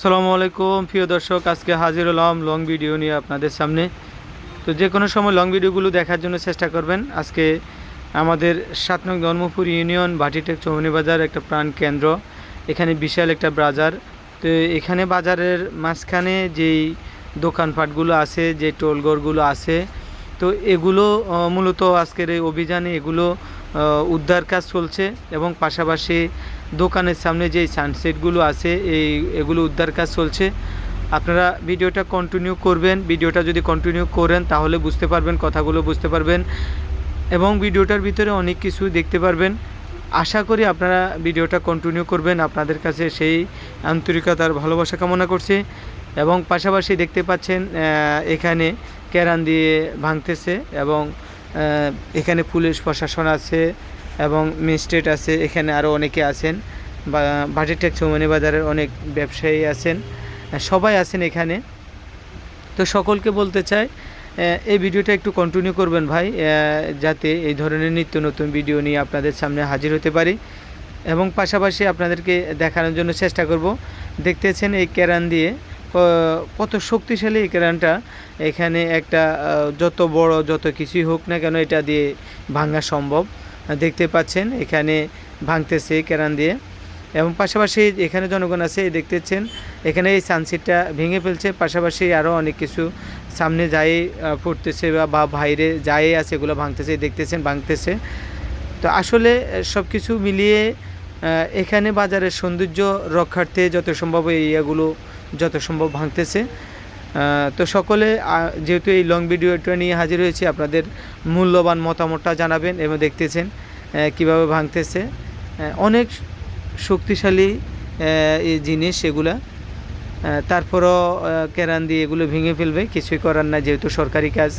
আসসালামু আলাইকুম, প্রিয় দর্শক, আজকে হাজির হলাম লং ভিডিও নিয়ে আপনাদের সামনে। তো যে কোনো সময় লং ভিডিওগুলো দেখার জন্য চেষ্টা করবেন। আজকে আমাদের সাত নং ধর্মপুর ইউনিয়ন ভাটিটেক চৌমনি বাজার একটা প্রাণ কেন্দ্র। এখানে বিশাল একটা বাজার। তো এখানে বাজারের মাঝখানে যেই দোকানপাটগুলো আছে, যে টোলঘরগুলো আছে, তো এগুলো মূলত আজকের এই অভিযানে এগুলো উদ্ধার কাজ চলছে এবং পাশাপাশি দোকানের সামনে যে সানসেটগুলো আছে, এই, এগুলো উদ্ধার কাজ চলছে। আপনারা ভিডিওটা কন্টিনিউ করবেন। ভিডিওটা যদি কন্টিনিউ করেন, তাহলে বুঝতে পারবেন, কথাগুলো বুঝতে পারবেন। এবং ভিডিওটার ভিতরে অনেক কিছু দেখতে পারবেন। আশা করি আপনারা ভিডিওটা কন্টিনিউ করবেন। আপনাদের কাছে সেই আন্তরিকতার ভালোবাসা কামনা করছি। এবং পাশাপাশি দেখতে পাচ্ছেন এখানে ক্যারান দিয়ে ভাঙতেছে এবং এখানে পুলিশ প্রশাসন আছে। এবং মিস্টেট আছে, এখানে আরও অনেকে আছেন। বা ভাটিটেক চৌমানি বাজারের অনেক ব্যবসায়ী আছেন। সবাই আছেন এখানে। তো সকলকে বলতে চাই এই ভিডিওটা একটু কন্টিনিউ করবেন ভাই যাতে এই ধরনের নিত্য নতুন ভিডিও নিয়ে আপনাদের সামনে হাজির হতে পারি। এবং পাশাপাশি আপনাদেরকে দেখানোর জন্য চেষ্টা করব। দেখতেছেন এই ক্যারান দিয়ে কত শক্তিশালী এই ক্যারানটা এখানে একটা যত বড় যত কিছুই হোক না কেন এটা দিয়ে ভাঙা সম্ভব। দেখতে পাচ্ছেন, এখানে ভাঙতেছে ক্যারান দিয়ে। এবং পাশাপাশি এখানে জনগণ আছে দেখতেছেন, এখানে এই সানসিটটা ভেঙে ফেলছে। পাশাপাশি আরও অনেক কিছু সামনে যাই পড়তেছে বা বাইরে যাই আছে, এগুলো ভাঙতেছে, দেখতেছেন, ভাঙতেছে। তো আসলে সব কিছু মিলিয়ে এখানে বাজারের সৌন্দর্য রক্ষার্থে যত সম্ভব এই ইয়েগুলো যত সম্ভব ভাঙতেছে। তো সকলে যেহেতু এই লং ভিডিওটা নিয়ে হাজির হয়েছে, আপনাদের মূল্যবান মতামতটা জানাবেন এবং দেখতেছেন কীভাবে ভাঙতেছে। অনেক শক্তিশালী এই জিনিস এগুলা। তারপরও কেরান দিয়ে এগুলো ভেঙে ফেলবে, কিছুই করার না যেহেতু সরকারি কাজ।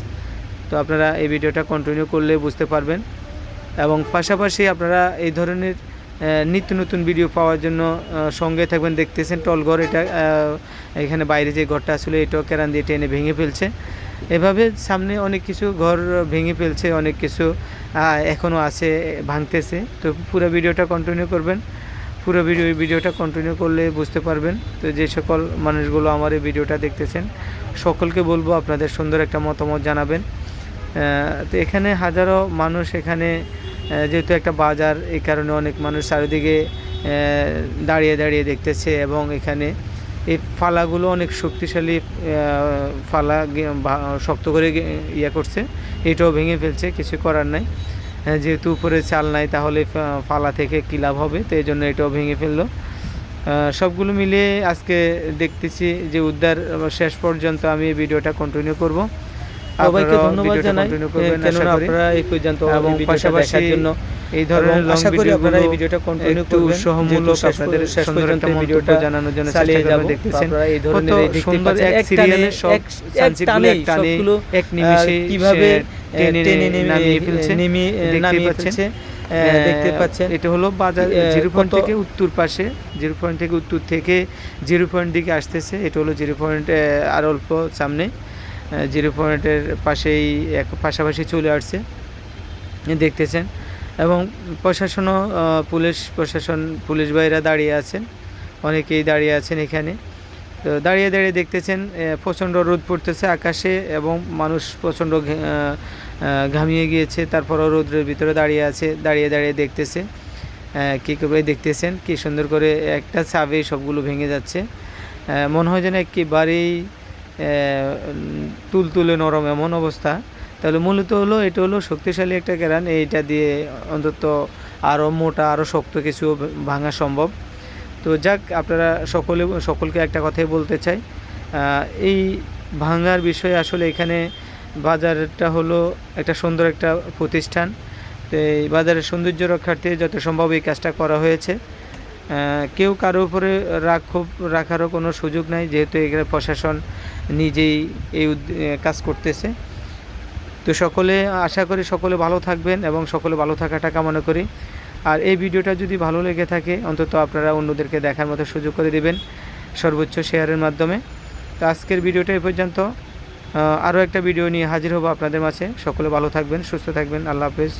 তো আপনারা এই ভিডিওটা কন্টিনিউ করলে বুঝতে পারবেন। এবং পাশাপাশি আপনারা এই ধরনের নিত্য নতুন ভিডিও পাওয়ার জন্য সঙ্গে থাকবেন, দেখতেছেন টলঘর এটা এখানে বাইরে যে ঘরটা আসলে এটাও কেরান দিয়ে টেনে ভেঙে ফেলছে। এভাবে সামনে অনেক কিছু ঘর ভেঙে ফেলছে, অনেক কিছু এখনও আছে, ভাঙতেছে। তো পুরো ভিডিওটা কন্টিনিউ করবেন। পুরো ভিডিও ভিডিওটা কন্টিনিউ করলে বুঝতে পারবেন। তো যে সকল মানুষগুলো আমার এই ভিডিওটা দেখতেছেন, সকলকে বলব আপনাদের সুন্দর একটা মতামত জানাবেন। তো এখানে হাজারো মানুষ এখানে যেহেতু একটা বাজার, এই কারণে অনেক মানুষ চারিদিকে দাঁড়িয়ে দাঁড়িয়ে দেখতেছে এবং এখানে এই ফালাগুলো অনেক শক্তিশালী ফালা শক্ত করে ইয়ে করছে। এটাও ভেঙে ফেলছে, কিছু করার নাই। যেহেতু উপরে চাল নাই, তাহলে ফালা থেকে কী লাভ হবে? তো এই জন্য এটাও ভেঙে ফেলল। সবগুলো মিলিয়ে আজকে দেখতেছি যে উদ্ধার শেষ পর্যন্ত আমি এই ভিডিওটা কন্টিনিউ করব। সবাইকে ধন্যবাদ জানাই। কেননা আপনারা এই পর্যন্ত এবং পাশাপাশি জন্য এই ধরনের লং আশা করি আপনারা এই ভিডিওটা কন্টিনিউ করবেন। উৎসাহমূলক আপনাদের শেষ পর্যন্ত ভিডিওটা জানানোর জন্য চালিয়ে যাব। দেখতেছেন। এই ধরনের এই দেখতে সুন্দর পাচ্ছেন এক এক সিরিয়ালে সব এক সানসেটগুলো এক টানে এক নিমিষে কীভাবে টেনে টেনে নামিয়ে ফেলছে নেমে নামিয়ে ফেলছে দেখতে পাচ্ছেন। এটা হলো বাজার জিরো পয়েন্ট থেকে উত্তর পাশে জিরো পয়েন্ট থেকে উত্তর থেকে জিরো পয়েন্ট দিকে আসতেছে এটা হলো জিরো পয়েন্ট আর অল্প সামনে। জিরো পয়েন্টের পাশেই এক পাশাপাশি চলে আসছে, দেখতেছেন। এবং প্রশাসনও পুলিশ প্রশাসন, পুলিশ ভাইরা দাঁড়িয়ে আছেন, অনেকেই দাঁড়িয়ে আছেন এখানে। তো দাঁড়িয়ে দাঁড়িয়ে দেখতেছেন প্রচণ্ড রোদ পড়তেছে আকাশে এবং মানুষ প্রচণ্ড ঘামিয়ে গিয়েছে, তারপরও রোদ্রের ভিতরে দাঁড়িয়ে আছে, দাঁড়িয়ে দাঁড়িয়ে দেখতেছে। কী করে দেখতেছেন, কি সুন্দর করে একটা চাবে সবগুলো ভেঙে যাচ্ছে। মনে হয় যেন একেবারেই তুলতুলে নরম এমন অবস্থা। তাহলে মূলত হলো, এটা হলো শক্তিশালী একটা কেরান, এইটা দিয়ে অন্তত আরও মোটা আরও শক্ত কিছু ভাঙা সম্ভব। তো যাক, আপনারা সকলে, সকলকে একটা কথাই বলতে চাই। এই ভাঙার বিষয়ে আসলে এখানে বাজারটা হলো একটা সুন্দর একটা প্রতিষ্ঠান। তো এই বাজারের সৌন্দর্য রক্ষার্থে যত সম্ভব এই কাজটা করা হয়েছে। কেউ কারও উপরে রাগ ক্ষোভ রাখারও কোনো সুযোগ নাই, যেহেতু এখানে প্রশাসন নিজেই এই কাজ করতেছে। তো সকলে, আশা করি সকলে ভালো থাকবেন এবং সকলে ভালো থাকাটা কামনা করি। আর এই ভিডিওটা যদি ভালো লেগে থাকে, অন্তত আপনারা অন্যদেরকে দেখার মতো সুযোগ করে দেবেন সর্বোচ্চ শেয়ারের মাধ্যমে। তো আজকের ভিডিওটা এই পর্যন্ত। আরও একটা ভিডিও নিয়ে হাজির হব আপনাদের মাঝে। সকলে ভালো থাকবেন, সুস্থ থাকবেন। আল্লাহ হাফেজ।